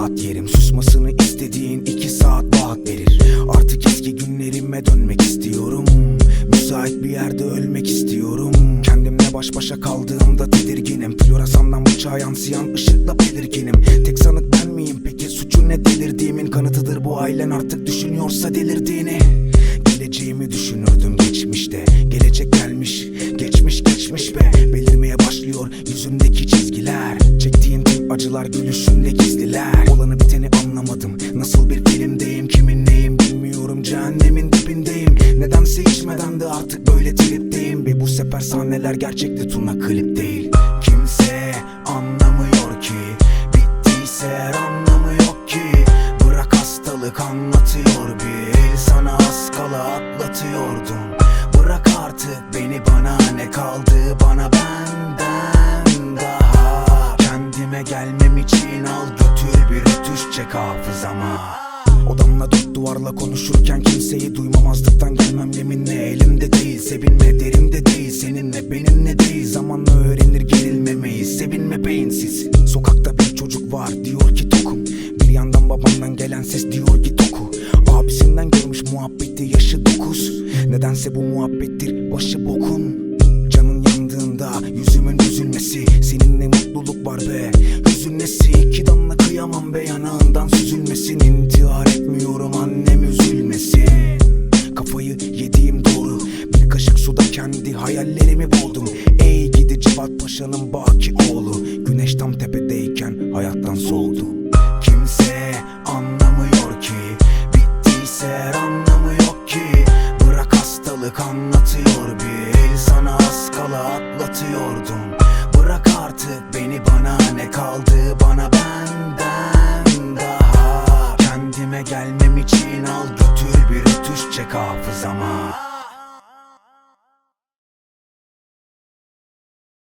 saat yerim. Susmasını istediğin iki saat vaat verir Artık eski günlerime dönmek istiyorum. Müsait bir yerde ölmek istiyorum. Kendimle baş başa kaldığımda tedirginim. Floresandan bıçağa yansıyan ışıkla belirginim. Tek sanık ben miyim peki? Suçu ne delirdiğimin kanıtıdır. Bu ailen artık düşünüyorsa delirdiğini. Geleceğimi düşünürdüm geçmişte. Gelecek gelmiş geçmiş geçmiş be. Gülüşünde gizliler. Olanı biteni anlamadım. Nasıl bir filmdeyim kimin neyim bilmiyorum. Cehennemin dibindeyim. Nedense içmeden de artık böyle tripteyim. Ve bu sefer sahneler gerçekti Tuna klip değil. Kimse anlamıyor ki. Bittiyse anlamı yok ki. Bırak hastalık anlatıyor bir. Sana az kala atlatıyordum. Bırak artık beni bana ne kaldı? Bana benden daha Kendime gelmem için al götür bir rütüş çek hafızama. Odamla dört duvarla konuşurken kimseyi duymamazlıktan gelmem yeminle. Elimde değil sevinme derimde değil seninle benimle değil. Zamanla öğrenir gerilmemeyi sevinme beyinsiz. Sokakta bir çocuk var diyor ki tokum. Bir yandan babamdan gelen ses diyor ki toku. Abisinden görmüş muhabbeti yaşı dokuz. Nedense bu muhabbettir başı bokun. Canın yandığında yüzümün üzülmesi Seninle mutluluk var be Hüzünlesi iki damla kıyamam be yanağından süzülmesin. İntihar etmiyorum annem üzülmesin. Kafayı yediğim doğru. Bir kaşık suda kendi hayallerimi boğdum. Ey gidi Cevat Paşa'nın baki oğlu. Güneş tam tepedeyken hayattan soğudu. Kimse anlamıyor ki. Bittiyse anlamı yok ki. Bırak hastalık anlatıyor bir. Sana az kala atlatıyordum. Bırak artık beni bana ne kaldı daha Kendime gelmem için